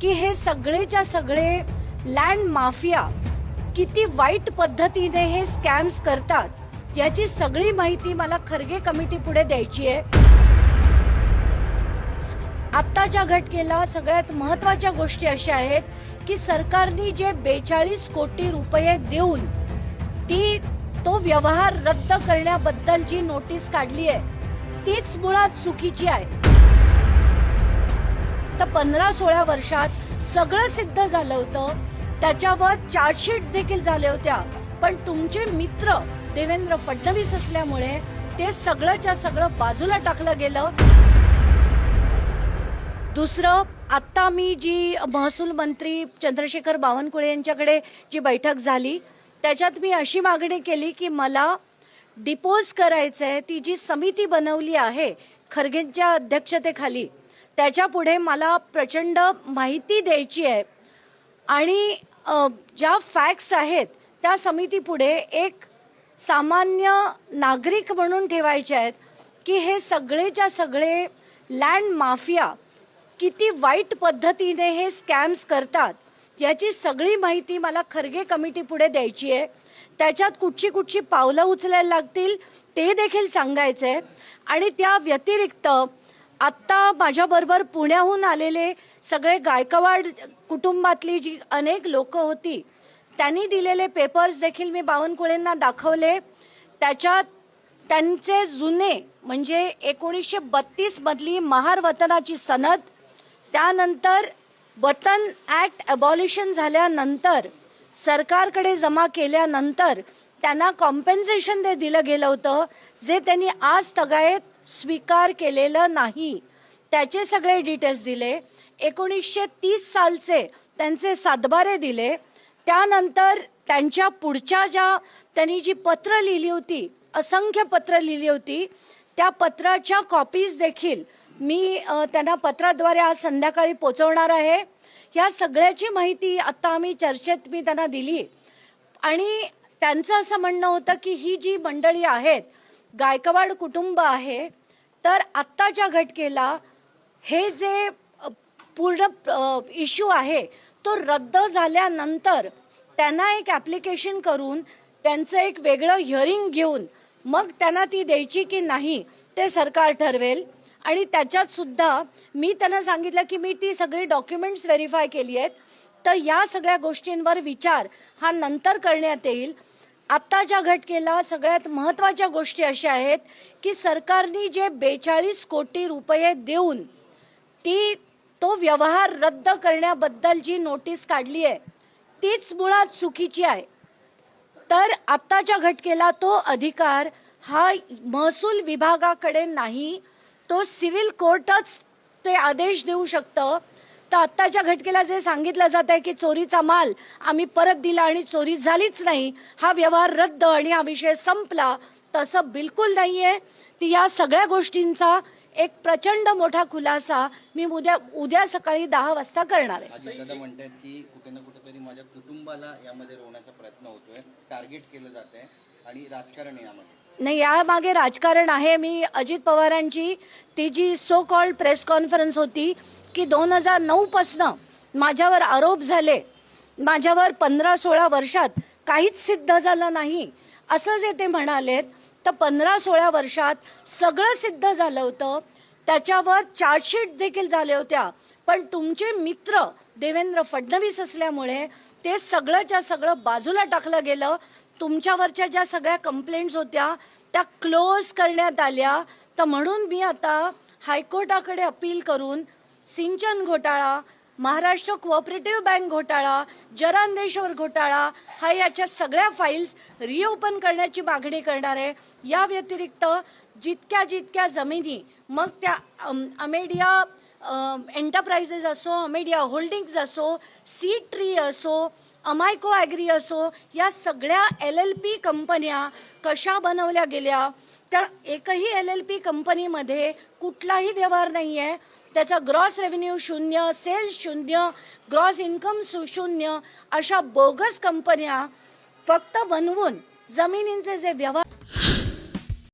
की हे सगळेच्या सगळे लँड माफिया किती वाईट पद्धतीने हे स्कॅम्स करतात याची सगळी माहिती मला खरगे कमिटी पुढे द्यायची आहे. आत्ताच्या घटकेला सगळ्यात महत्त्वाच्या गोष्टी अशा आहेत की सरकारने जे बेचाळीस कोटी रुपये देऊन ती तो व्यवहार रद्द करण्याबद्दल जी नोटीस काढली आहे तीच मुळात चुकीची आहे. फक्त पंधरा सोळा वर्षात सगळं सिद्ध झालं होतं. त्याच्यावर चार्जशीट देखील झाल्या होत्या. पण तुमचे मित्र देवेंद्र फडणवीस असल्यामुळे ते सगळंच्या सगळं बाजूला टाकलं गेलं. दुसरं आत्ता मी जी महसूल मंत्री चंद्रशेखर बावनकुळे यांच्याकडे जी बैठक झाली त्याच्यात मी अशी मागणी केली की मला डिपोज करायचं आहे ती जी समिती बनवली आहे खरगेंच्या अध्यक्षतेखाली त्याच्या पुढे मला प्रचंड माहिती द्यायची आहे. आणि ज्या फॅक्ट्स आहेत त्या समितीपुढे एक सामान्य नागरिक म्हणून ठेवायचे आहेत की हे सगळेच्या सगळे लँड माफिया किती वाईट पद्धतीने हे स्कॅम्स करतात याची सगळी माहिती मला खरगे कमिटी पुढे द्यायची आहे. त्याच्यात कुठची कुठची पावलं उचलायला लागतील ते देखील सांगायचं आहे. आणि त्या व्यतिरिक्त आत्ता माझ्याबरोबर पुण्याहून आलेले सगळे गायकवाड कुटुंबातली जी अनेक लोक होती त्यांनी दिलेले पेपर्स देखील मी बावनकुळेंना दाखवले. त्याच्यात त्यांचे जुने म्हणजे एकोणीसशे बत्तीसमधली महार वतनाची सनद त्यानंतर वतन ॲक्ट अबॉलिशन झाल्यानंतर सरकारकडे जमा केल्यानंतर त्यांना कॉम्पेन्सेशन ते दिलं गेलं होतं जे त्यांनी आज तगायत स्वीकार केलेलं नाही. त्याचे सगळे डिटेल्स दिले. एकोणीसशे तीस सालचे त्यांचे सातबारे दिले. त्यानंतर त्यांच्या पुढच्या ज्या त्यांनी जी पत्र लिहिली होती असंख्य पत्र लिहिली होती त्या पत्राच्या कॉपीज देखील मी त्यांना पत्राद्वारे आज संध्याकाळी पोचवणार आहे. या सगळ्याची माहिती आता आम्ही चर्चेत मी त्यांना दिली. आणि त्यांचं असं म्हणणं होतं की ही जी मंडळी आहेत गायकवाड कुटुंब आहे तर आत्ताच्या घटकेला हे जे पूर्ण इश्यू आहे तो रद्द झाल्यानंतर त्यांना एक ॲप्लिकेशन करून त्यांचं एक वेगळं हिअरिंग घेऊन मग त्यांना ती द्यायची की नाही ते सरकार ठरवेल. आणि त्याच्यात सुद्धा मी त्यांना सांगितलं की मी ती सगळी डॉक्युमेंट्स व्हेरीफाय केली आहेत. तर या सगळ्या गोष्टींवर विचार हा नंतर करण्यात येईल. आत्ताच्या घटकेला सगळ्यात महत्त्वाच्या गोष्टी अशा आहेत की सरकारने जे बेचाळीस कोटी रुपये देऊन ती तो व्यवहार रद्द करण्याबद्दल जी नोटीस काढली आहे तीच मुळात चुकीची आहे. तर आत्ताच्या घटकेला तो अधिकार हा महसूल विभागाकडे नाही तो सिव्हिल कोर्टच ते आदेश देऊ शकतं. तर आत्ताच्या घटकेला जे सांगितलं जात आहे की चोरीचा माल आम्ही परत दिला आणि चोरी झालीच नाही. हा व्यवहार रद्द आणि हा विषय संपला तसं बिलकुल नाहीये. ती या सगळ्या गोष्टींचा एक प्रचंड मोठा खुलासा मी उद्या उद्या सकाळी दहा वाजता करणार आहे. म्हणतात की कुठे ना कुठेतरी माझ्या कुटुंबाला यामध्ये रोवण्याचा प्रयत्न होतोय टार्गेट केलं जात आहे आणि राजकारण आहे यामध्ये. नाही यामागे राजकारण आहे. मी अजित पवारांची ती जी सो कॉल्ड प्रेस कॉन्फरन्स होती की दोन हजार नऊपासनं माझ्यावर आरोप झाले. माझ्यावर पंधरा सोळा वर्षात काहीच सिद्ध झालं नाही. असं जे ते म्हणालेत तर पंधरा सोळा वर्षात सगळं सिद्ध झालं होतं. त्याच्यावर चार्जशीट देखील झाल्या होत्या. पण तुमचे मित्र देवेंद्र फडणवीस असल्यामुळे ते सगळंच्या सगळं बाजूला टाकलं गेलं. तुमच्यावरच्या ज्या सगळ्या कंप्लेंट्स होत्या त्या क्लोज करण्यात आल्या. तर म्हणून मी आता हायकोर्टाकडे अपील करून सिंचन घोटाळा महाराष्ट्र कोऑपरेटिव्ह बँक घोटाळा जरांदेश्वर घोटाळा हा याच्या सगळ्या फाईल्स रिओपन करण्याची मागणी करणार. आहे या व्यतिरिक्त जितक्या जितक्या जमिनी मग त्या अमेडिया एंटरप्राइजेस असो अमेडिया होल्डिंग्ज असो सी ट्री असो अमायको ॲग्री असो या सगळ्या एल एल पी कंपन्या कशा बनवल्या गेल्या? त्या एकही एल एल पी कंपनीमध्ये कुठलाही व्यवहार नाही आहे त्याचा ग्रॉस रेव्हेन्यू शून्य सेल्स शून्य ग्रॉस इन्कम शून्य अशा बोगस कंपन्या फक्त बनवून जमिनींचे जे व्यवहार